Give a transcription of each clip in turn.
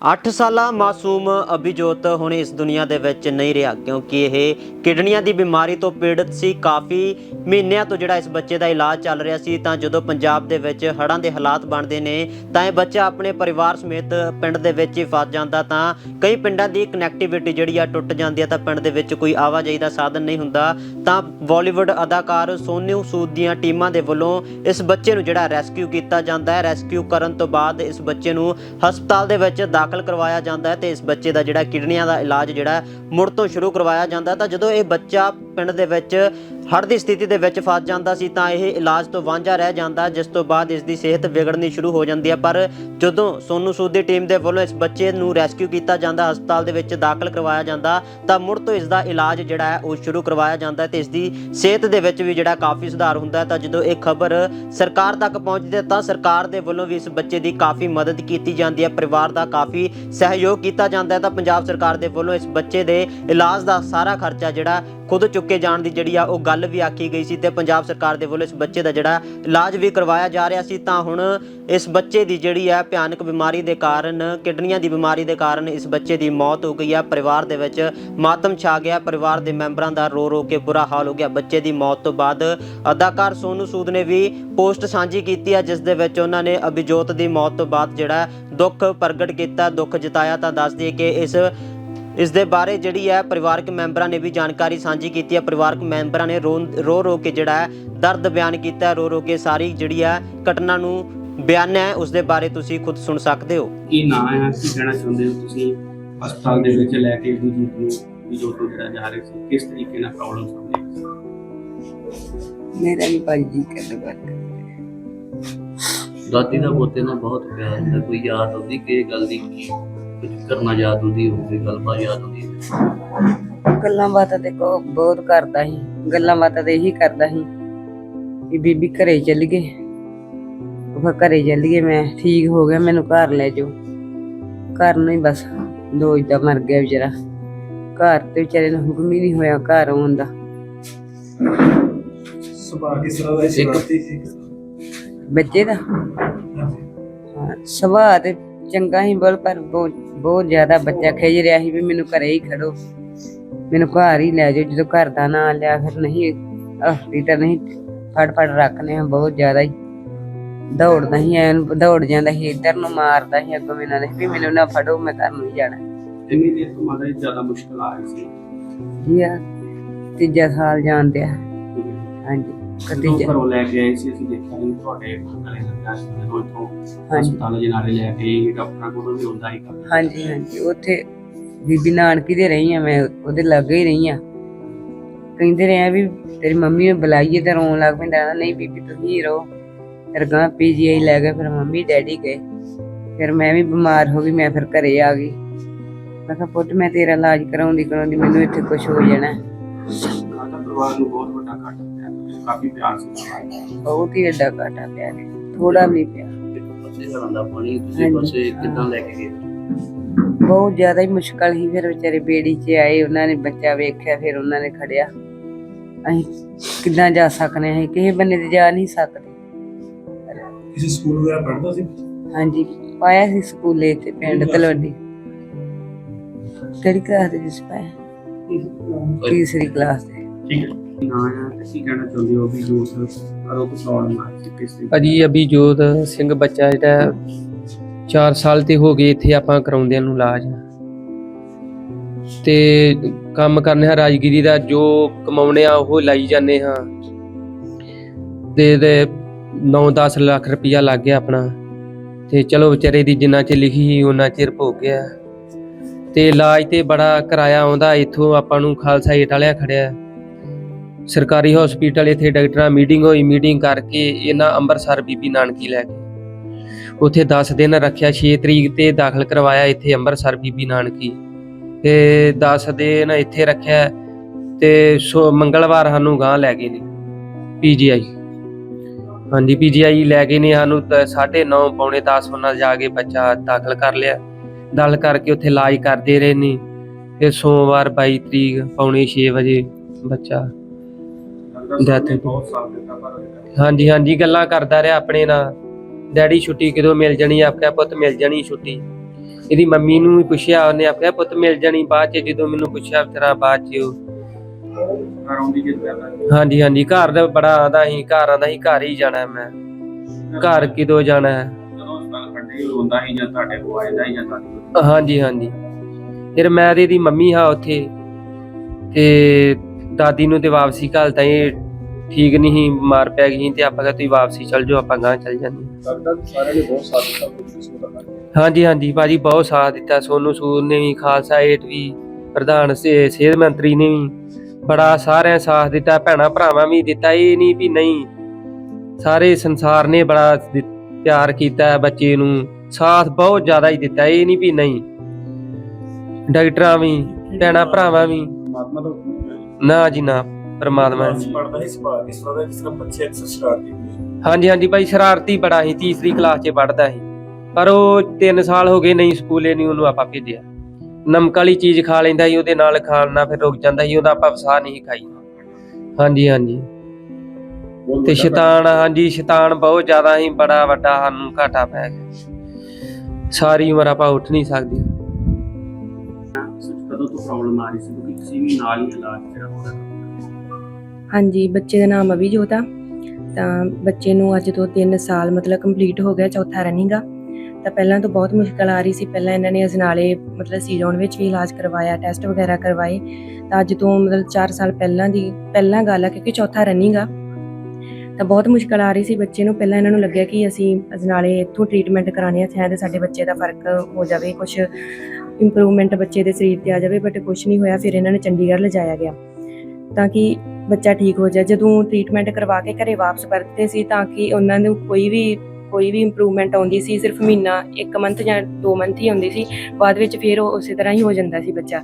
8 ਸਾਲਾ ਮਾਸੂਮ ਅਭਿਜੋਤ ਹੁਣ ਇਸ ਦੁਨੀਆ ਦੇ ਵਿੱਚ ਨਹੀਂ ਰਿਹਾ, ਕਿਉਂਕਿ ਇਹ ਕਿਡਨੀਆਂ ਦੀ ਬਿਮਾਰੀ ਤੋਂ ਪੀੜਤ ਸੀ। ਕਾਫੀ ਮਹੀਨਿਆਂ ਤੋਂ ਜਿਹੜਾ ਇਸ ਬੱਚੇ ਦਾ ਇਲਾਜ ਚੱਲ ਰਿਹਾ ਸੀ, ਤਾਂ ਜਦੋਂ ਪੰਜਾਬ ਦੇ ਵਿੱਚ ਹੜ੍ਹਾਂ ਦੇ ਹਾਲਾਤ ਬਣਦੇ ਨੇ, ਤਾਂ ਇਹ ਬੱਚਾ ਆਪਣੇ ਪਰਿਵਾਰ ਸਮੇਤ ਪਿੰਡ ਦੇ ਵਿੱਚ ਹੀ ਫਸ ਜਾਂਦਾ, ਤਾਂ ਕਈ ਪਿੰਡਾਂ ਦੀ ਕਨੈਕਟੀਵਿਟੀ ਜਿਹੜੀ ਆ ਟੁੱਟ ਜਾਂਦੀ ਆ, ਤਾਂ ਪਿੰਡ ਦੇ ਵਿੱਚ ਕੋਈ ਆਵਾਜਾਈ ਦਾ ਸਾਧਨ ਨਹੀਂ ਹੁੰਦਾ। ਤਾਂ ਬਾਲੀਵੁੱਡ ਅਦਾਕਾਰ ਸੋਨੂ ਸੂਦ ਦੀਆਂ ਟੀਮਾਂ ਦੇ ਵੱਲੋਂ ਇਸ ਬੱਚੇ ਨੂੰ ਜਿਹੜਾ ਰੈਸਕਿਊ ਕੀਤਾ ਜਾਂਦਾ ਹੈ। ਰੈਸਕਿਊ ਕਰਨ ਤੋਂ ਬਾਅਦ ਇਸ ਬੱਚੇ ਨੂੰ ਹਸਪਤਾਲ ਦੇ ਵਿੱਚ ਦਾਖਲ ਕਰਵਾਇਆ ਜਾਂਦਾ ਹੈ ਤੇ ਇਸ ਬੱਚੇ ਦਾ ਜਿਹੜਾ ਕਿਡਨੀਆਂ ਦਾ ਇਲਾਜ ਜਿਹੜਾ ਮੁੜ ਤੋਂ ਸ਼ੁਰੂ ਕਰਵਾਇਆ ਜਾਂਦਾ ਤਾਂ ਜਦੋਂ ਇਹ ਬੱਚਾ ਪਿੰਡ ਦੇ ਵਿੱਚ ਹੜ੍ਹ ਦੀ ਸਥਿਤੀ ਦੇ ਵਿੱਚ ਫਸ ਜਾਂਦਾ ਸੀ, ਤਾਂ ਇਹ ਇਲਾਜ ਤੋਂ ਵਾਂਝਾ ਰਹਿ ਜਾਂਦਾ ਜਿਸ ਤੋਂ ਬਾਅਦ ਇਸ ਦੀ ਸਿਹਤ ਵਿਗੜਨੀ ਸ਼ੁਰੂ ਹੋ ਜਾਂਦੀ ਹੈ। ਪਰ ਜਦੋਂ ਸੋਨੂ ਸੂਦ ਦੀ ਟੀਮ ਦੇ ਵੱਲੋਂ ਇਸ ਬੱਚੇ ਨੂੰ ਰੈਸਕਿਊ ਕੀਤਾ ਜਾਂਦਾ, ਹਸਪਤਾਲ ਦੇ ਵਿੱਚ ਦਾਖਲ ਕਰਵਾਇਆ ਜਾਂਦਾ, ਤਾਂ ਮੁੜ ਤੋਂ ਇਸ ਦਾ ਇਲਾਜ ਜਿਹੜਾ ਹੈ, ਉਹ ਸ਼ੁਰੂ ਕਰਵਾਇਆ ਜਾਂਦਾ ਹੈ ਤੇ ਇਸ ਦੀ ਸਿਹਤ ਦੇ ਵਿੱਚ ਵੀ ਜਿਹੜਾ ਕਾਫੀ ਸੁਧਾਰ ਹੁੰਦਾ ਹੈ। ਤਾਂ ਜਦੋਂ ਇਹ ਖਬਰ ਸਰਕਾਰ ਤੱਕ ਪਹੁੰਚਦੀ ਹੈ, ਤਾਂ ਸਰਕਾਰ ਦੇ ਵੱਲੋਂ ਵੀ ਇਸ ਬੱਚੇ ਦੀ ਕਾਫੀ ਮਦਦ ਕੀਤੀ ਜਾਂਦੀ ਹੈ। ਪਰਿਵਾਰ ਦਾ ਕਾਫੀ ਸਹਿਯੋਗ ਕੀਤਾ ਜਾਂਦਾ ਹੈ, ਤਾਂ ਪੰਜਾਬ ਸਰਕਾਰ ਦੇ ਵੱਲੋਂ ਇਸ ਬੱਚੇ ਦੇ ਇਲਾਜ ਦਾ ਸਾਰਾ ਖਰਚਾ ਜਿਹੜਾ ਖੁਦ ਚੁੱਕੇ ਜਾਣ ਦੀ ਜਿਹੜੀ ਆ ਉਹ ਗੱਲ ਵੀ ਆਖੀ ਗਈ ਸੀ ਤੇ ਪੰਜਾਬ ਸਰਕਾਰ ਦੇ ਵੱਲੋਂ ਇਸ ਬੱਚੇ ਦਾ ਜਿਹੜਾ ਇਲਾਜ ਵੀ ਕਰਵਾਇਆ ਜਾ ਰਿਹਾ ਸੀ, ਤਾਂ ਹੁਣ ਇਸ ਬੱਚੇ ਦੀ ਜਿਹੜੀ ਆ ਭਿਆਨਕ ਬਿਮਾਰੀ ਦੇ ਕਾਰਨ, ਕਿਡਨੀਆਂ ਦੀ ਬਿਮਾਰੀ ਦੇ ਕਾਰਨ ਇਸ ਬੱਚੇ ਦੀ ਮੌਤ ਹੋ ਗਈ ਆ। ਪਰਿਵਾਰ ਦੇ ਵਿੱਚ ਮਾਤਮ ਛਾ ਗਿਆ, ਪਰਿਵਾਰ ਦੇ ਮੈਂਬਰਾਂ ਦਾ ਰੋ ਰੋ ਕੇ ਬੁਰਾ ਹਾਲ ਹੋ ਗਿਆ। ਬੱਚੇ ਦੀ ਮੌਤ ਤੋਂ ਬਾਅਦ ਅਦਾਕਾਰ ਸੋਨੂ ਸੂਦ ਨੇ ਵੀ ਪੋਸਟ ਸਾਂਝੀ ਕੀਤੀ ਆ, ਜਿਸ ਦੇ ਵਿੱਚ ਉਹਨਾਂ ਨੇ ਅਭਿਜੋਤ ਦੀ ਮੌਤ ਤੋਂ ਬਾਅਦ ਜਿਹੜਾ ਦੁੱਖ ਪ੍ਰਗਟ ਕੀਤਾ, ਦੁੱਖ ਜਤਾਇਆ ਤਾਂ ਦੱਸ ਦਈਏ ਕਿ ਇਸ ਇਸ ਦੇ ਬਾਰੇ ਜਿਹੜੀ ਹੈ ਪਰਿਵਾਰਕ ਮੈਂਬਰਾਂ ਨੇ ਵੀ ਜਾਣਕਾਰੀ ਸਾਂਝੀ ਕੀਤੀ ਹੈ। ਪਰਿਵਾਰਕ ਮੈਂਬਰਾਂ ਨੇ ਰੋ ਰੋ ਕੇ ਜਿਹੜਾ ਹੈ ਦਰਦ ਬਿਆਨ ਕੀਤਾ ਹੈ, ਰੋ ਰੋ ਕੇ ਸਾਰੀ ਜਿਹੜੀ ਹੈ ਘਟਨਾ ਨੂੰ ਬਿਆਨ ਹੈ। ਉਸ ਦੇ ਬਾਰੇ ਤੁਸੀਂ ਖੁਦ ਸੁਣ ਸਕਦੇ ਹੋ। ਕੀ ਨਾਂ ਹੈ? ਕੀ ਕਹਿਣਾ ਚਾਹੁੰਦੇ ਹੋ ਤੁਸੀਂ? ਹਸਪਤਾਲ ਦੇ ਵਿੱਚ ਲੈ ਕੇ ਵੀ ਨੂੰ ਵੀ ਜੋ ਤੋਂ ਜਿਹੜਾ ਜਾ ਰਹੇ ਸੀ ਕਿਸ ਤਰੀਕੇ ਨਾਲ ਪ੍ਰੋਬਲਮ ਸਾਹਮਣੇ? ਮੇਰਾ ਵੀ ਭਾਈ ਜੀ ਕਹਿੰਦੇ ਬਾਤ ਦਾਦੀ ਦਾ ਪੋਤੇ ਨਾਲ ਬਹੁਤ ਪਿਆਰ ਹੁੰਦਾ ਕੋਈ ਯਾਦ ਆਉਂਦੀ ਕਿ ਗੱਲ ਦੀ ਕੁਝ ਕਰਨਾ ਯਾਦ ਹੁੰਦੀ ਹੋਵੇ ਗੱਲਬਾਤ ਯਾਦ ਹੁੰਦੀ? ਹੋਵੇ। ਗੱਲਾਂ ਬਾਤਾਂ ਤੇ ਕੋ ਬਹੁਤ ਕਰਦਾ ਸੀ ਗੱਲਾਂ ਬਾਤਾਂ ਤੇ ਇਹੀ ਕਰਦਾ ਸੀ ਕਿ ਬੀਬੀ ਘਰੇ ਚੱਲ ਗਏ। ਉਹ ਘਰੇ ਚੱਲ ਗਏ ਮੈਂ ਠੀਕ ਹੋ ਗਿਆ ਮੈਨੂੰ ਘਰ ਲੈ ਜਾਓ। ਘਰ ਨੂੰ ਹੀ ਬਸ ਦੋਜ ਦਾ ਮਰ ਗਿਆ ਵਿਚਾਰਾ। ਘਰ ਤੇ ਵਿਚਾਰੇ ਨੂੰ ਹੁਕਮ ਹੀ ਨਹੀਂ ਹੋਇਆ ਘਰ ਆਉਣ ਦਾ। ਸੁਭਾਅ ਕਿਸ ਤਰ੍ਹਾਂ ਦਾ ਸੀ ਬੱਚੇ ਸੁਭਾਅ ਤੇ ਚੰਗਾ ਹੀ ਬੋਲ ਪਰ ਬਹੁਤ ਬਹੁਤ ਜ਼ਿਆਦਾ ਬੱਚਾ ਖਿਜ ਰਿਹਾ ਸੀ ਵੀ ਮੈਨੂੰ ਘਰੇ ਹੀ ਖੜੋ। ਮੈਨੂੰ ਘਰ ਹੀ ਲੈ ਜਾਓ ਜਦੋਂ ਘਰ ਦਾ ਨਾਂ ਲਿਆ ਫਿਰ ਨਹੀਂ ਹਸਤੀ ਤਾਂ ਨਹੀਂ ਫੜ ਫੜ ਰੱਖਨੇ ਆ ਬਹੁਤ ਜ਼ਿਆਦਾ ਹੀ। ਦੌੜਦਾ ਹੀ ਐਨ ਦੌੜ ਜਾਂਦਾ ਸੀ ਇੱਧਰ ਨੂੰ ਮਾਰਦਾ ਸੀ ਅੱਗੋਂ ਮੈਨੂੰ ਸੀ ਵੀ ਮੈਨੂੰ ਨਾ ਫੜੋ ਮੈਂ ਘਰ ਨੂੰ ਹੀ ਜਾਣਾ। ਇੰਨੀ ਦੇਰ ਤੋਂ ਮਾਤਾ ਜੀ ਜ਼ਿਆਦਾ ਮੁਸ਼ਕਲ ਆ ਰਹੀ ਸੀ। ਜੀ ਆ ਤੀਜਾ ਸਾਲ ਜਾਂਦੇ ਆ ਹਾਂਜੀ। ਜਦੋਂ ਕਤੀਜਾ ਘਰੋਂ ਲੈ ਕੇ ਆਏ ਸੀ ਅਸੀਂ ਦੇਖਿਆ ਕਿ ਤੁਹਾਡੇ ਗਲੇ ਲੱਗਾ ਸੀ ਜਦੋਂ ਇੱਥੋਂ ਹਾਂਜੀ। ਹਸਪਤਾਲ ਦੇ ਨਾਲੇ ਲੈ ਕੇ ਆਏ, ਡਾਕਟਰਾਂ ਕੋਲ ਵੀ ਹੁੰਦਾ ਹੀ ਕੰਮ ਹਾਂਜੀ ਹਾਂਜੀ। ਉੱਥੇ ਬੀਬੀ ਨਾਨਕੀ ਦੇ ਰਹੀ ਆ ਮੈਂ ਉਹਦੇ ਲਾਗੇ ਹੀ ਰਹੀ ਆ ਕਹਿੰਦੇ ਰਹੇ ਆ ਵੀ ਤੇਰੀ ਮੰਮੀ ਨੂੰ ਬੁਲਾਈਏ ਤੇ ਰੋਣ ਲੱਗ ਪੈਂਦਾ ਕਹਿੰਦਾ, ਨਹੀਂ ਬੀਬੀ ਤੁਸੀਂ ਹੀ ਰਹੋ। ਫਿਰ ਗਾਂ ਪੀਜੀਆਈ ਲੈ ਗਏ ਫਿਰ ਮੰਮੀ ਡੈਡੀ ਗਏ। ਫਿਰ ਮੈਂ ਵੀ ਬਿਮਾਰ ਹੋ ਗਈ ਮੈਂ ਫਿਰ ਘਰੇ ਆ ਗਈ। ਮੈਂ ਕਿਹਾ ਪੁੱਤ ਮੈਂ ਤੇਰਾ ਇਲਾਜ ਕਰਾਉਂਦੀ ਕਰਾਉਂਦੀ ਮੈਨੂੰ ਇੱਥੇ ਕੁਝ ਹੋ ਜਾਣਾ ਮਾਤਾ ਪਰਿਵਾਰ ਨੂੰ ਬਹੁਤ ਵੱਡਾ ਘਾਟਾ। ਕਾਫੀ ਪਿਆਰ ਸੀ ਨਾਲ। ਬਹੁਤ ਹੀ ਵੱਡਾ ਘਾਟਾ ਪਿਆ ਥੋੜਾ ਨਹੀਂ ਪਿਆ। ਪੱਤੇ ਘਰਾਂ ਦਾ ਪਾਣੀ ਤੁਸੀਂ। ਪਾਸੇ ਕਿੱਦਾਂ ਲੈ ਕੇ ਗਏ? ਬਹੁਤ ਜ਼ਿਆਦਾ ਹੀ ਮੁਸ਼ਕਲ ਸੀ ਫਿਰ ਵਿਚਾਰੇ ਬੇੜੀ 'ਚ ਆਏ ਉਹਨਾਂ ਨੇ ਬੱਚਾ ਵੇਖਿਆ ਫਿਰ ਉਹਨਾਂ ਨੇ ਖੜਿਆ। ਅਸੀਂ ਕਿੱਦਾਂ ਜਾ ਸਕਨੇ ਅਸੀਂ ਕਿਸੇ ਬੰਨੇ ਤੇ ਜਾ ਨਹੀਂ ਸਕਦੇ। ਕਿਸੇ ਸਕੂਲ ਵਗੈਰਾ ਪੜ੍ਹਦਾ ਸੀ? ਹਾਂਜੀ ਪਾਇਆ ਸੀ ਸਕੂਲੇ ਤੇ ਪਿੰਡ ਤਲਵੰਡੀ। ਕਿਹੜੀ ਕਲਾਸ ਦੇ ਵਿੱਚ ਪਾਇਆ? ਤੀਸਰੀ ਕਲਾਸ ਦੇ। ਠੀਕ ਹੈ। ਨਾਂ ਹੈ ਤੇ ਕੀ ਕਹਿਣਾ ਚਾਹੁੰਦੇ ਹੋ ਵੀ ਜੋ ਕਦੋਂ ਤੋਂ ਪ੍ਰੋਬਲਮ ਆ ਰਹੀ ਸੀ ਕਿਸ ਤਰੀਕੇ ਅਜੀ ਅਭਿਜੋਤ ਸਿੰਘ ਬੱਚਾ ਜਿਹੜਾ 4 ਸਾਲ ਤੇ ਹੋ ਗਏ ਇੱਥੇ ਆਪਾਂ ਕਰਾਉਂਦਿਆਂ ਨੂੰ ਇਲਾਜ। ਤੇ ਕੰਮ ਕਰਨੇ ਹਾਂ ਰਾਜਗੀਰੀ ਦਾ ਜੋ ਕਮਾਉਣੇ ਆ ਉਹ ਲਾਈ ਜਾਂਦੇ ਹਾਂ। ਤੇ ਤੇ 9-10 ਲੱਖ ਰੁਪਇਆ ਲੱਗ ਗਿਆ ਆਪਣਾ। ਤੇ ਚਲੋ ਵਿਚਾਰੇ ਦੀ ਜਿੰਨਾ ਚ ਲਿਖੀ ਸੀ ਉਹਨਾਂ ਚਿਰ ਭੋਗ ਗਿਆ। ਤੇ ਇਲਾਜ ਤੇ ਬੜਾ ਕਿਰਾਇਆ ਆਉਂਦਾ ਇੱਥੋਂ ਆਪਾਂ ਨੂੰ ਖਾਲਸਾ ਏਟ ਵਾਲਿਆ ਖੜਿਆ। ਸਰਕਾਰੀ ਹਸਪੀਟਲ ਇੱਥੇ ਡਾਕਟਰਾਂ ਮੀਟਿੰਗ ਹੋਈ ਮੀਟਿੰਗ ਕਰਕੇ ਇਹਨਾਂ ਅੰਮ੍ਰਿਤਸਰ ਬੀਬੀ ਨਾਨਕੀ ਲੈ ਗਏ। ਉੱਥੇ 10 ਦਿਨ ਰੱਖਿਆ 6 ਤਰੀਕ ਤੇ ਦਾਖਲ ਕਰਵਾਇਆ ਇੱਥੇ ਅੰਮ੍ਰਿਤਸਰ ਬੀਬੀ ਨਾਨਕੀ। ਤੇ 10 ਦਿਨ ਇੱਥੇ ਰੱਖਿਆ ਤੇ ਸੋ ਮੰਗਲਵਾਰ ਸਾਨੂੰ ਗਾਂ ਲੈ ਗਏ ਨੇ ਪੀਜੀਆਈ ਹਾਂਜੀ ਪੀਜੀਆਈ ਲੈ ਗਏ ਨੇ ਸਾਨੂੰ 9:30 ਪੌਣੇ 10 ਉਹਨਾਂ ਜਾ ਕੇ ਬੱਚਾ ਦਾਖਲ ਕਰ ਲਿਆ। ਦਾਖਲ ਕਰਕੇ ਉੱਥੇ ਇਲਾਜ ਕਰਦੇ ਰਹੇ ਨੇ। ਫਿਰ ਸੋਮਵਾਰ 22 ਤਰੀਕ ਪੌਣੇ 6 ਵਜੇ ਬੱਚਾ ਹੋਈ। ਬਹੁਤ ਸਾਲ ਦਿੱਤਾ ਪਰ ਹਾਂਜੀ ਹਾਂਜੀ ਗੱਲਾਂ ਕਰਦਾ ਰਿਹਾ ਆਪਣੇ ਨਾਲ। ਡੈਡੀ ਛੁੱਟੀ ਕਦੋਂ ਮਿਲ ਜਾਣੀ? ਆਖਿਆ ਪੁੱਤ ਮਿਲ ਜਾਣੀ ਛੁੱਟੀ। ਇਹਦੀ ਮੰਮੀ ਨੂੰ ਵੀ ਪੁੱਛਿਆ ਉਹਨੇ ਆਖਿਆ ਪੁੱਤ ਮਿਲ ਜਾਣੀ ਬਾਅਦ ਚ? ਜਦੋਂ ਮੈਨੂੰ ਪੁੱਛਿਆ ਤੇਰਾ ਬਾਅਦ ਚ? ਉਹ ਘਰ ਆਉਂਦੀ ਜਿੱਦ ਕਰਦਾ ਹਾਂਜੀ ਹਾਂਜੀ ਘਰ ਦਾ ਬੜਾ ਆਂਦਾ ਸੀ ਘਰ ਆਂਦਾ ਸੀ ਘਰ ਹੀ ਜਾਣਾ ਮੈਂ। ਘਰ ਕਿਦੋਂ ਜਾਣਾ ਹੈ? ਜਦੋਂ ਹਸਪਤਾਲ ਖੜਦੇ ਹੀ ਰੋਂਦਾ ਹੀ ਜਾਂ ਤੁਹਾਡੇ ਕੋਲ ਆਇਦਾ ਹੀ ਜਾਂ ਤੁਹਾਡੇ ਕੋਲ ਹਾਂਜੀ ਹਾਂਜੀ। ਫਿਰ ਮੈਂ ਤੇ ਇਹਦੀ ਮੰਮੀ ਹਾਂ ਉੱਥੇ। ਤੇ ਦਾਦੀ ਨੂੰ ਤੇ ਵਾਪਸੀ ਘੱਲਤਾ ਇਹ ਠੀਕ ਨਹੀਂ ਸੀ ਮਾਰ ਪੈ ਗਈ ਸੀ ਤੇ ਆਪਾਂ ਕਿਹਾ ਤੁਸੀਂ ਵਾਪਸੀ ਚੱਲ ਜਾਓ ਆਪਾਂ ਗਾਂ ਚੱਲ ਜਾਂਦੇ ਹਾਂ। ਲੱਗਦਾ ਕਿ ਸਾਰਿਆਂ ਨੇ ਬਹੁਤ ਸਾਥ ਦਿੱਤਾ ਪੁਲਿਸ ਨੂੰ ਪਤਾ ਹਾਂਜੀ ਹਾਂਜੀ ਭਾਜੀ ਬਹੁਤ ਸਾਥ ਦਿੱਤਾ ਸੋਨੂ ਸੂਦ ਨੇ ਵੀ ਖਾਲਸਾ ਏਟ ਵੀ ਪ੍ਰਧਾਨ ਸੇ- ਸਿਹਤ ਮੰਤਰੀ ਨੇ ਵੀ ਬੜਾ ਸਾਰਿਆਂ ਸਾਥ ਦਿੱਤਾ ਭੈਣਾ ਭਰਾਵਾਂ ਵੀ ਦਿੱਤਾ ਇਹ ਨਹੀਂ ਵੀ ਨਹੀਂ ਸਾਰੇ ਸੰਸਾਰ ਨੇ ਬੜਾ ਦਿ- ਪਿਆਰ ਕੀਤਾ ਹੈ ਬੱਚੇ ਨੂੰ ਸਾਥ ਬਹੁਤ ਜ਼ਿਆਦਾ ਹੀ ਦਿੱਤਾ ਇਹ ਨਹੀਂ ਵੀ ਨਹੀਂ। ਡਾਕਟਰਾਂ ਵੀ ਭੈਣਾ ਭਰਾਵਾਂ ਵੀ। ਪਰਮਾਤਮਾ ਦਾ ਹੁਕਮ ਹੈ ਨਾ ਜੀ ਨਾ ਪਰਮਾਤਮਾ ਅਸੀਂ ਪੜਦਾ ਹੀ ਸੁਭਾਅ ਦਾ ਜਿਸ ਤਰ੍ਹਾਂ ਬੱਚੇ ਅਕਸਰ ਸ਼ਰਾਰਤੀ ਹੁੰਦੇ ਨੇ। ਹਾਂਜੀ ਹਾਂਜੀ ਭਾਈ ਸ਼ਰਾਰਤੀ ਬੜਾ ਸੀ ਤੀਸਰੀ ਕਲਾਸ 'ਚ ਪੜਦਾ ਸੀ। ਪਰ ਉਹ 3 ਸਾਲ ਹੋ ਗਏ ਨਹੀਂ ਸਕੂਲੇ ਨਹੀਂ ਉਹਨੂੰ ਆਪਾਂ ਭੇਜਿਆ। ਨਮਕ ਵਾਲੀ ਚੀਜ਼ ਖਾ ਲੈਂਦਾ ਸੀ ਉਹਦੇ ਨਾਲ ਖਾਣ ਨਾਲ ਫਿਰ ਰੁਕ ਜਾਂਦਾ ਸੀ ਉਹਦਾ ਆਪਾਂ ਵਸਾ ਨਹੀਂ ਖਾਈ। ਹਾਂਜੀ ਹਾਂਜੀ। ਬਹੁਤ ਤੇ ਵੱਡਾ ਸ਼ੈਤਾਨ ਹਾਂਜੀ ਸ਼ੈਤਾਨ ਬਹੁਤ ਜ਼ਿਆਦਾ ਸੀ ਬੜਾ ਵੱਡਾ ਸਾਨੂੰ ਘਾਟਾ ਪੈ ਗਿਆ। ਸਾਰੀ ਉਮਰ ਆਪਾਂ ਉੱਠ ਨਹੀਂ ਸਕਦੇ। ਪ੍ਰੋਬਲਮ ਆ ਰਹੀ ਸੀ, ਕਿਉਂਕਿ ਤੁਸੀਂ ਵੀ ਨਾਲ ਹੀ ਇਲਾਜ ਜਿਹੜਾ ਹੋ ਹਾਂਜੀ, ਬੱਚੇ ਦਾ ਨਾਮ ਅਭਿਜੋਤ ਆ ਤਾਂ ਬੱਚੇ ਨੂੰ ਅੱਜ ਤੋਂ 3 ਸਾਲ ਮਤਲਬ ਕੰਪਲੀਟ ਹੋ ਗਿਆ ਚੌਥਾ ਰਨਿੰਗ ਆ। ਤਾਂ ਪਹਿਲਾਂ ਤੋਂ ਬਹੁਤ ਮੁਸ਼ਕਲ ਆ ਰਹੀ ਸੀ। ਪਹਿਲਾਂ ਇਹਨਾਂ ਨੇ ਅਜਨਾਲੇ ਮਤਲਬ ਸੀਜ਼ਨ ਵਿੱਚ ਵੀ ਇਲਾਜ ਕਰਵਾਇਆ ਟੈਸਟ ਵਗੈਰਾ ਕਰਵਾਏ। ਤਾਂ ਅੱਜ ਤੋਂ ਮਤਲਬ 4 ਸਾਲ ਪਹਿਲਾਂ ਦੀ, ਪਹਿਲਾਂ ਗੱਲ ਆ, ਕਿਉਂਕਿ ਚੌਥਾ ਰਨਿੰਗ ਆ। ਤਾਂ ਬਹੁਤ ਮੁਸ਼ਕਲ ਆ ਰਹੀ ਸੀ ਬੱਚੇ ਨੂੰ। ਪਹਿਲਾਂ ਇਹਨਾਂ ਨੂੰ ਲੱਗਿਆ ਕਿ ਅਸੀਂ ਅਜਨਾਲੇ ਇੱਥੋਂ ਟ੍ਰੀਟਮੈਂਟ ਕਰਾਉਣੀ ਆ ਸ਼ਾਇਦ ਸਾਡੇ ਬੱਚੇ ਦਾ ਫ਼ਰਕ ਹੋ ਜਾਵੇ ਕੁਝ ਇੰਪਰੂਵਮੈਂਟ ਬੱਚੇ ਦੇ ਸਰੀਰ ਤੇ ਆ ਜਾਵੇ ਬਟ ਕੁਝ ਨਹੀਂ ਹੋਇਆ, ਫਿਰ ਇਹਨਾਂ ਨੇ ਚੰਡੀਗੜ੍ਹ ਲਿਜਾਇਆ ਗਿਆ। ਤਾਂ ਕਿ ਬੱਚਾ ਠੀਕ ਹੋ ਜਾਏ। ਜਦੋਂ ਟ੍ਰੀਟਮੈਂਟ ਕਰਵਾ ਕੇ ਘਰੇ ਵਾਪਸ ਪਰਤਦੇ ਸੀ, ਤਾਂ ਕਿ ਉਹਨਾਂ ਨੂੰ ਕੋਈ ਵੀ ਕੋਈ ਵੀ ਇੰਪਰੂਵਮੈਂਟ ਆਉਂਦੀ ਸੀ, ਸਿਰਫ ਮਹੀਨਾ, ਇੱਕ ਮੰਥ ਜਾਂ ਦੋ ਮੰਥ ਹੀ ਹੁੰਦੀ ਸੀ, ਬਾਅਦ ਵਿੱਚ ਫਿਰ ਉਹ ਉਸੇ ਤਰ੍ਹਾਂ ਹੀ ਹੋ ਜਾਂਦਾ ਸੀ ਬੱਚਾ।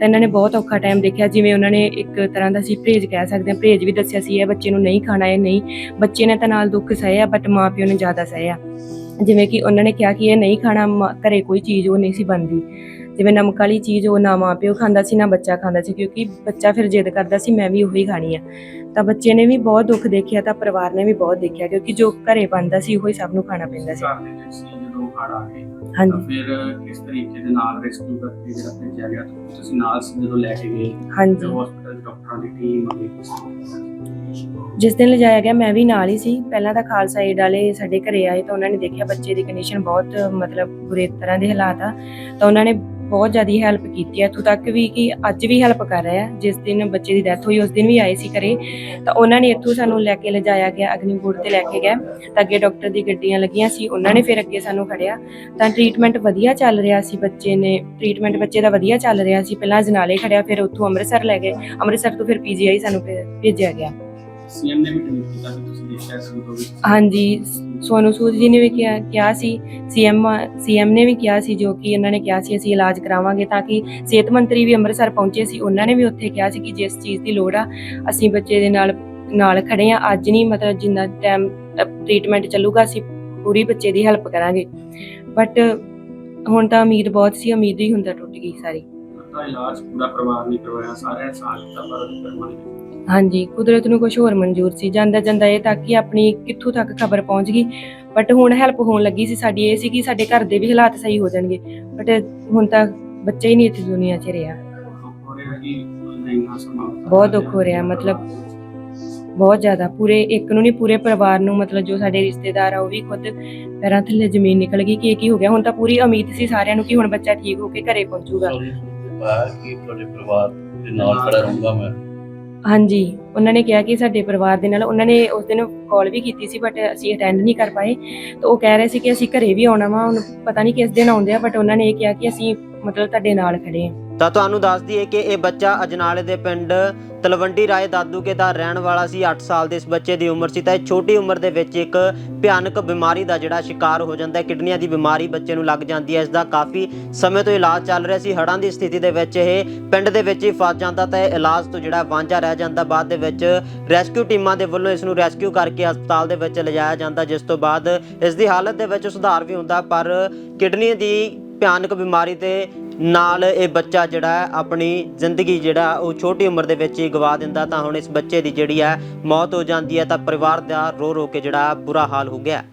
ਤਾਂ ਇਹਨਾਂ ਨੇ ਬਹੁਤ ਔਖਾ ਟਾਈਮ ਦੇਖਿਆ, ਜਿਵੇਂ ਉਹਨਾਂ ਨੇ ਇੱਕ ਤਰ੍ਹਾਂ ਦਾ ਸੀ ਪਰਹੇਜ ਕਹਿ ਸਕਦੇ ਹਾਂ, ਪਰਹੇਜ ਵੀ ਦੱਸਿਆ ਸੀ, ਇਹ ਬੱਚੇ ਨੂੰ ਨਹੀਂ ਖਾਣਾ, ਇਹ ਨਹੀਂ। ਬੱਚੇ ਨੇ ਤਾਂ ਨਾਲ ਦੁੱਖ ਸਹਿਆ ਬਟ ਮਾਪਿਓ ਨੇ ਜ਼ਿਆਦਾ ਸਹਿਆ। ਜਿਵੇਂ ਕਿ ਉਹਨਾਂ ਨੇ ਕਿਹਾ ਕਿ ਇਹ ਨਹੀਂ ਖਾਣਾ ਘਰੇ ਕੋਈ ਚੀਜ਼ ਉਹ ਨਹੀਂ ਸੀ ਬਣਦੀ। ਜਿਵੇਂ ਨਮਕ ਵਾਲੀ ਚੀਜ਼ ਉਹ ਨਾ ਮਾਂ ਪਿਓ ਖਾਂਦਾ ਸੀ ਨਾ ਬੱਚਾ ਖਾਂਦਾ ਸੀ ਕਿਉਂਕਿ ਬੱਚਾ ਫਿਰ ਜਿੱਦ ਕਰਦਾ ਸੀ ਮੈਂ ਵੀ ਉਹੀ ਖਾਣੀ ਆ। ਤਾਂ ਬੱਚੇ ਨੇ ਵੀ ਬਹੁਤ ਦੁੱਖ ਦੇਖਿਆ ਤਾਂ ਪਰਿਵਾਰ ਨੇ ਵੀ ਬਹੁਤ ਦੇਖਿਆ ਕਿਉਂਕਿ ਜੋ ਘਰੇ ਬਣਦਾ ਸੀ ਉਹੀ ਸਭ ਨੂੰ ਖਾਣਾ ਪੈਂਦਾ ਸੀ। ਘਰ ਦੇ ਵਿੱਚ ਸੀ ਜਦੋਂ ਹੜ ਆ ਗਏ ਤਾਂ ਹਾਂਜੀ। ਫਿਰ ਕਿਸ ਤਰੀਕੇ ਦੇ ਨਾਲ ਰੈਸਕਿਊ ਕਰਕੇ ਜਿਹੜਾ ਭੇਜਿਆ ਗਿਆ ਤੁਸੀਂ ਨਾਲ ਸੀ ਜਦੋਂ ਲੈ ਕੇ ਗਏ? ਹਾਂਜੀ। ਹਸਪੀਟਲ ਡਾਕਟਰਾਂ ਦੀ ਟੀਮ ਅਗੇ ਕਿਸ ਤਰ੍ਹਾਂ ਜਿਸ ਦਿਨ ਲਿਜਾਇਆ ਗਿਆ, ਮੈਂ ਵੀ ਨਾਲ ਹੀ ਸੀ। ਪਹਿਲਾਂ ਤਾਂ ਖਾਲਸਾ ਏਡ ਵਾਲੇ ਸਾਡੇ ਘਰੇ ਆਏ ਤਾਂ ਉਹਨਾਂ ਨੇ ਦੇਖਿਆ ਬੱਚੇ ਦੀ ਕੰਡੀਸ਼ਨ ਬਹੁਤ, ਮਤਲਬ ਬੁਰੇ ਤਰ੍ਹਾਂ ਦੇ ਹਾਲਾਤ ਆ। ਤਾਂ ਉਹਨਾਂ ਨੇ ਬਹੁਤ ਜ਼ਿਆਦਾ ਹੈਲਪ ਕੀਤੀ ਹੈ ਇੱਥੋਂ ਤੱਕ ਵੀ ਕਿ ਅੱਜ ਵੀ ਹੈਲਪ ਕਰ ਰਹੇ ਆ। ਜਿਸ ਦਿਨ ਬੱਚੇ ਦੀ ਡੈਥ ਹੋਈ, ਉਸ ਦਿਨ ਵੀ ਆਏ ਸੀ ਘਰੇ। ਤਾਂ ਉਹਨਾਂ ਨੇ ਇੱਥੋਂ ਸਾਨੂੰ ਲੈ ਕੇ ਲਿਜਾਇਆ ਗਿਆ ਅਗਨੀਪੁਰ ਤੇ ਲੈ ਕੇ ਗਏ ਤਾਂ ਅੱਗੇ ਡਾਕਟਰ ਦੀ ਗੱਡੀਆਂ ਲੱਗੀਆਂ ਸੀ, ਉਹਨਾਂ ਨੇ ਫਿਰ ਅੱਗੇ ਸਾਨੂੰ ਖੜਿਆ ਤਾਂ ਟ੍ਰੀਟਮੈਂਟ ਵਧੀਆ ਚੱਲ ਰਿਹਾ ਸੀ ਬੱਚੇ ਨੇ। ਟ੍ਰੀਟਮੈਂਟ ਬੱਚੇ ਦਾ ਵਧੀਆ ਚੱਲ ਰਿਹਾ ਸੀ। ਪਹਿਲਾਂ ਜਨਾਲੇ ਖੜਿਆ, ਫਿਰ ਉੱਥੋਂ ਅੰਮ੍ਰਿਤਸਰ ਲੈ ਗਏ। ਅੰਮ੍ਰਿਤਸਰ ਤੋਂ ਫਿਰ ਪੀਜੀਆਈ ਸਾਨੂੰ ਭੇਜਿਆ ਗਿਆ। ਸੀਐਮ ਨੇ ਵੀ ਟਵੀਟ ਕੀਤਾ ਕਿ ਤੁਸੀਂ ਦੇਖਿਆ ਸੀ ਉਦੋਂ ਵੀ ਹਾਂਜੀ ਸੋਨੂ ਸੂਦ ਜੀ ਨੇ ਵੀ ਕਿਹਾ ਕਿਹਾ ਸੀ ਸੀਐਮ ਸੀਐਮ ਨੇ ਵੀ ਕਿਹਾ ਸੀ ਜੋ ਕਿ ਉਹਨਾਂ ਨੇ ਕਿਹਾ ਸੀ ਅਸੀਂ ਇਲਾਜ ਕਰਾਵਾਂਗੇ ਤਾਂ ਕਿ ਸਿਹਤ ਮੰਤਰੀ ਵੀ ਅੰਮ੍ਰਿਤਸਰ ਪਹੁੰਚੇ ਸੀ ਉਹਨਾਂ ਨੇ ਵੀ ਉੱਥੇ ਕਿਹਾ ਸੀ ਕਿ ਜਿਸ ਚੀਜ਼ ਦੀ ਲੋੜ ਆ ਅਸੀਂ ਬੱਚੇ ਦੇ ਨਾਲ ਨਾਲ ਖੜੇ ਆ ਅੱਜ ਨਹੀਂ ਮਤਲਬ ਜਿੰਨਾ ਟਾਈਮ ਟ੍ਰੀਟਮੈਂਟ ਚੱਲੂਗਾ ਅਸੀਂ ਪੂਰੀ ਬੱਚੇ ਦੀ ਹੈਲਪ ਕਰਾਂਗੇ। ਬਟ ਹੁਣ ਤਾਂ ਉਮੀਦ ਬਹੁਤ ਸੀ ਉਮੀਦ ਹੀ ਹੁੰਦਾ ਟੁੱਟ ਗਈ ਸਾਰੀ। ਤਾਂ ਇਲਾਜ ਪੂਰਾ ਪਰਿਵਾਰ ਨੇ ਕਰਵਾਇਆ ਸਾਰਿਆਂ ਸਾਲ ਦਾ ਪਰ ਕਰਮਾਂ ਨੇ ਹਾਂਜੀ, ਕੁਦਰਤ ਨੂੰ ਕੁਝ ਹੋਰ ਮਨਜ਼ੂਰ ਸੀ। ਜਾਂਦਾ ਜਾਂਦਾ ਇਹ ਤੱਕ ਕਿ ਆਪਣੀ ਕਿੱਥੋਂ ਤੱਕ ਖਬਰ ਪਹੁੰਚ ਗਈ। ਬਟ ਹੁਣ ਹੈਲਪ ਹੋਣ ਲੱਗੀ ਸੀ ਸਾਡੀ, ਇਹ ਸੀ ਕਿ ਸਾਡੇ ਘਰ ਦੇ ਵੀ ਹਾਲਾਤ ਸਹੀ ਹੋ ਜਾਣਗੇ। ਬਟ ਹੁਣ ਤਾਂ ਬੱਚਾ ਹੀ ਨਹੀਂ ਇੱਥੇ ਦੁਨੀਆ 'ਚ ਰਿਹਾ। ਬਹੁਤ ਦੁੱਖ ਹੋ ਰਿਹਾ, ਮਤਲਬ ਬਹੁਤ ਜ਼ਿਆਦਾ। ਪੂਰੇ ਇੱਕ ਨੂੰ ਨਹੀਂ, ਪੂਰੇ ਪਰਿਵਾਰ ਨੂੰ, ਮਤਲਬ ਜੋ ਸਾਡੇ ਰਿਸ਼ਤੇਦਾਰ ਆ, ਉਹ ਵੀ ਖੁਦ ਪੈਰਾਂ ਥੱਲੇ ਜ਼ਮੀਨ ਨਿਕਲ ਗਈ ਕਿ ਇਹ ਕੀ ਹੋ ਗਿਆ। ਹੁਣ ਤਾਂ ਪੂਰੀ ਉਮੀਦ ਸੀ ਸਾਰਿਆਂ ਨੂੰ ਕਿ ਹੁਣ ਬੱਚਾ ਠੀਕ ਹੋ ਕੇ ਘਰੇ ਪਹੁੰਚੂਗਾ। ਬਾਹਰ ਤੁਹਾਡੇ ਪਰਿਵਾਰ ਦੇ ਨਾਲ ਖੜਾ ਰਹੂੰਗਾ ਮੈਂ। ਹਾਂਜੀ, ਉਹਨਾਂ ਨੇ ਕਿਹਾ ਕਿ ਸਾਡੇ ਪਰਿਵਾਰ ਦੇ ਨਾਲ ਉਹਨਾਂ ਨੇ ਉਸ ਦਿਨ ਕਾਲ ਵੀ ਕੀਤੀ ਸੀ ਬਟ ਅਸੀਂ ਅਟੈਂਡ ਨਹੀਂ ਕਰ ਪਾਏ। ਤਾਂ ਉਹ ਕਹਿ ਰਹੇ ਸੀ ਕਿ ਅਸੀਂ ਘਰੇ ਵੀ ਆਉਣਾ ਵਾ, ਉਹਨੂੰ ਪਤਾ ਨਹੀਂ ਕਿਸ ਦਿਨ ਆਉਂਦੇ ਆ ਬਟ ਉਹਨਾਂ ਨੇ ਇਹ ਕਿਹਾ ਕਿ ਅਸੀਂ ਮਤਲਬ ਤੁਹਾਡੇ ਨਾਲ ਖੜੇ ਹਾਂ ਤਾਂ ਤੁਹਾਨੂੰ ਦੱਸ ਦਈਏ ਕਿ ਇਹ ਬੱਚਾ ਅਜਨਾਲੇ ਦੇ ਪਿੰਡ ਤਲਵੰਡੀ ਰਾਏ ਦਾਦੂਕੇ ਦਾ ਰਹਿਣ ਵਾਲਾ ਸੀ। 8 ਸਾਲ ਦੇ ਇਸ ਬੱਚੇ ਦੀ ਉਮਰ ਸੀ ਤਾਂ ਇਹ ਛੋਟੀ ਉਮਰ ਦੇ ਵਿੱਚ ਇੱਕ ਭਿਆਨਕ ਬਿਮਾਰੀ ਦਾ ਜਿਹੜਾ ਸ਼ਿਕਾਰ ਹੋ ਜਾਂਦਾ ਹੈ। ਕਿਡਨੀਆਂ ਦੀ ਬਿਮਾਰੀ ਬੱਚੇ ਨੂੰ ਲੱਗ ਜਾਂਦੀ ਹੈ। ਇਸ ਦਾ ਕਾਫੀ ਸਮੇਂ ਤੋਂ ਇਲਾਜ ਚੱਲ ਰਿਹਾ ਸੀ। ਹੜ੍ਹਾਂ ਦੀ ਸਥਿਤੀ ਦੇ ਵਿੱਚ ਇਹ ਪਿੰਡ ਦੇ ਵਿੱਚ ਹੀ ਫਸ ਜਾਂਦਾ ਤਾਂ ਇਹ ਇਲਾਜ ਤੋਂ ਜਿਹੜਾ ਵਾਂਝਾ ਰਹਿ ਜਾਂਦਾ। ਬਾਅਦ ਦੇ ਵਿੱਚ ਰੈਸਕਿਊ ਟੀਮਾਂ ਦੇ ਵੱਲੋਂ ਇਸ ਨੂੰ ਰੈਸਕਿਊ ਕਰਕੇ ਹਸਪਤਾਲ ਦੇ ਵਿੱਚ ਲਿਜਾਇਆ ਜਾਂਦਾ, ਜਿਸ ਤੋਂ ਬਾਅਦ ਇਸ ਦੀ ਹਾਲਤ ਦੇ ਵਿੱਚ ਸੁਧਾਰ ਵੀ ਹੁੰਦਾ, ਪਰ ਕਿਡਨੀ ਦੀ ਭਿਆਨਕ ਬਿਮਾਰੀ ਤੇ ਨਾਲ ਇਹ ਬੱਚਾ ਜਿਹੜਾ ਹੈ, ਆਪਣੀ ਜ਼ਿੰਦਗੀ ਜਿਹੜਾ, ਉਹ ਛੋਟੀ ਉਮਰ ਦੇ ਵਿੱਚ ਹੀ ਗਵਾ ਦਿੰਦਾ, ਤਾਂ ਹੁਣ ਇਸ ਬੱਚੇ ਦੀ ਜਿਹੜੀ ਹੈ, ਮੌਤ ਹੋ ਜਾਂਦੀ ਹੈ, ਤਾਂ ਪਰਿਵਾਰ ਦਾ ਰੋ ਰੋ ਕੇ ਜਿਹੜਾ, ਬੁਰਾ ਹਾਲ ਹੋ ਗਿਆ।